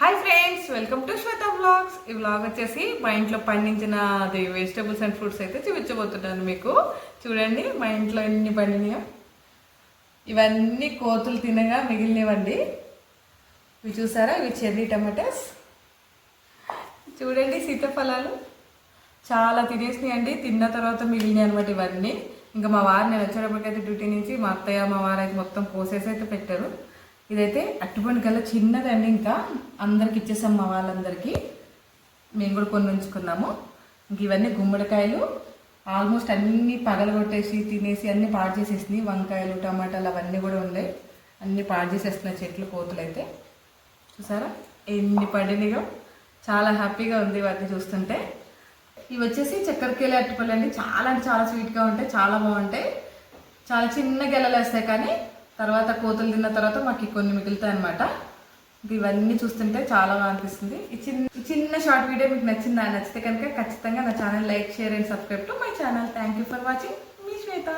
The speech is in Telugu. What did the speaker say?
Hi friends welcome to Shweta vlogs ఈ వ్లాగ్ వచ్చేసి మా ఇంట్లో పండించిన అది వెజిటబుల్స్ అండ్ ఫ్రూట్స్ అయితే చూపించబోతున్నాను మీకు. చూడండి మా ఇంట్లో ఎన్ని పండినాయో. ఇవన్నీ కోతులు తినగా మిగిలినవండి. ఇవి చూసారా? ఇవి చెర్రీ టమాటాస్. చూడండి సీతాఫలాలు. చాలా తినేసినాయండి. తిన్న తర్వాత మిగిలినాయి అనమాట ఇవన్నీ. ఇంకా మా వారు నేను వచ్చేటప్పటికైతే డ్యూటీ నుంచి మా అత్తయ్య మా వారు అయితే మొత్తం కోసేసి అయితే పెట్టారు. ఇదైతే అట్టుపండు కల్లా చిన్నదండి ఇంకా. అందరికి ఇచ్చేసాం మా వాళ్ళందరికీ. మేము కూడా కొన్ని ఉంచుకున్నాము. ఇంక ఇవన్నీ గుమ్మడికాయలు ఆల్మోస్ట్ అన్నీ పగలగొట్టేసి తినేసి అన్నీ పాడు చేసేసినాయి. వంకాయలు టమాటాలు అవన్నీ కూడా ఉన్నాయి అన్నీ పాడు చేసేస్తున్నాయి చెట్లు కోతులు అయితే చూసారా? ఎన్ని పడినాయో. చాలా హ్యాపీగా ఉంది వాటిని చూస్తుంటే. ఇవి వచ్చేసి చక్కెరకేళ అరటిపళ్ళు అండి చాలా అంటే చాలా స్వీట్గా ఉంటాయి చాలా బాగుంటాయి. చాలా చిన్న గెలలు వేస్తాయి కానీ తర్వాత కోతులు తిన్న తర్వాత మాకు కొన్ని మిగులుతాయి అనమాట ఇవన్నీ చూస్తుంటే చాలా బాగా అనిపిస్తుంది. ఈ చిన్న చిన్న షార్ట్ వీడియో మీకు నచ్చిందా? నచ్చితే కనుక ఖచ్చితంగా నా channel like share and subscribe to my channel. Thank you for watching me Shweta.